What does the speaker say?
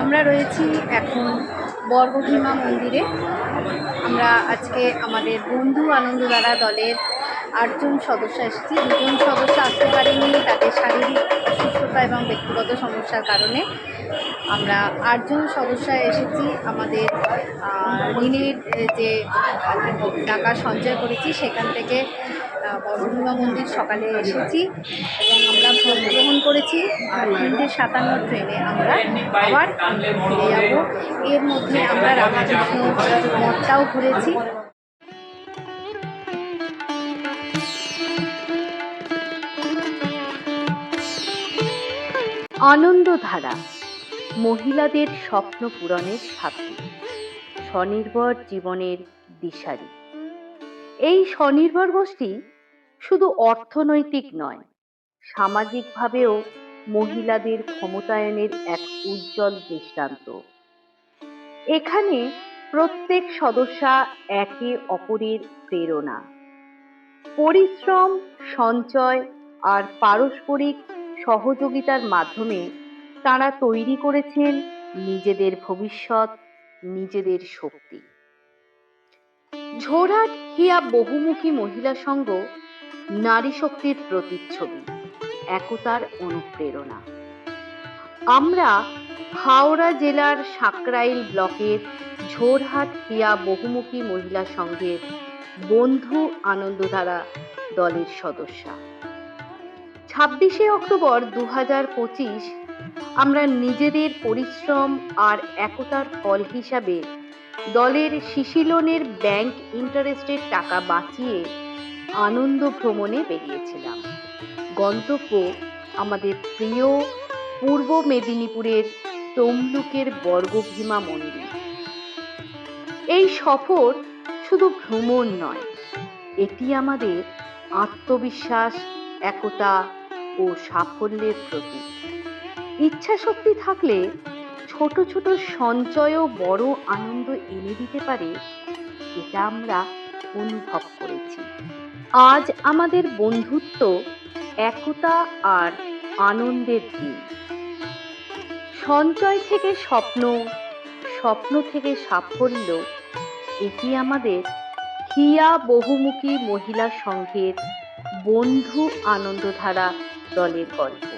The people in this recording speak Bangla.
আমরা রয়েছি এখন বর্গভীমা মন্দিরে। আমরা আজকে আমাদের বন্ধু আনন্দধারা দলের আটজন সদস্য এসেছি। দুজন সদস্য পারেনি তাদের শারীরিক অসুস্থতা এবং ব্যক্তিগত সমস্যার কারণে আমরা আটজন সদস্য এসেছি। আমাদের ঋণের যে টাকা সঞ্চয় করেছি সেখান থেকে আহ, মন্দির সকালে এসেছি এবং আমরা ভোট গ্রহণ করেছি। আর তিনটে সাতান্ন ট্রেনে আমরা আবার ফিরে যাব। এর মধ্যে আমরা রামকৃষ্ণ মঠটাও ঘুরেছি। আনন্দধারা, মহিলাদের স্বপ্ন পূরণের সাথী, স্বনির্ভর জীবনের দিশারি। এই স্বনির্ভর গোষ্ঠী শুধু অর্থনৈতিক নয়, সামাজিকভাবেও মহিলাদের ক্ষমতায়নের এক উজ্জ্বল দৃষ্টান্ত। এখানে প্রত্যেক সদস্যা একে অপরের প্রেরণা। পরিশ্রম, সঞ্চয় আর পারস্পরিক সহযোগিতার মাধ্যমে তারা তৈরি করেছেন নিজেদের ভবিষ্যৎ, নিজেদের শক্তি। ঝোড়হাট হিয়া বহুমুখী মহিলা সংঘ নারী শক্তির প্রতিচ্ছবি, একতার অনুপ্রেরণা। আমরা হাওড়া জেলার সাকরাইল ব্লকের ঝোরহাট হিয়া বহুমুখী মহিলা সংঘের বন্ধু আনন্দধারা দলের সদস্যা। ছাব্বিশে অক্টোবর দু পঁচিশ আমরা নিজেদের পরিশ্রম আর একতার ফল হিসাবে দলের শিশিলনের ব্যাংক ইন্টারেস্টের টাকা বাঁচিয়ে আনন্দ ভ্রমণে বেরিয়েছিলাম। গন্তব্য আমাদের প্রিয় পূর্ব মেদিনীপুরের তমলুকের বর্গভীমা মন্দির। এই সফর শুধু ভ্রমণ নয়, এটি আমাদের আত্মবিশ্বাস, একতা ও সাফল্যের প্রতীক। ইচ্ছা শক্তি থাকলে ছোট ছোট সঞ্চয়ও বড় আনন্দ এনে দিতে পারে এটা আমরা অনুভব করেছি। আজ আমাদের বন্ধুত্ব, একতা আর আনন্দের দিন। সঞ্চয় থেকে স্বপ্ন স্বপ্ন থেকে সাফল্য, এটি আমাদের হিয়া বহুমুখী মহিলা সংঘের বন্ধু আনন্দধারা দলের গল্প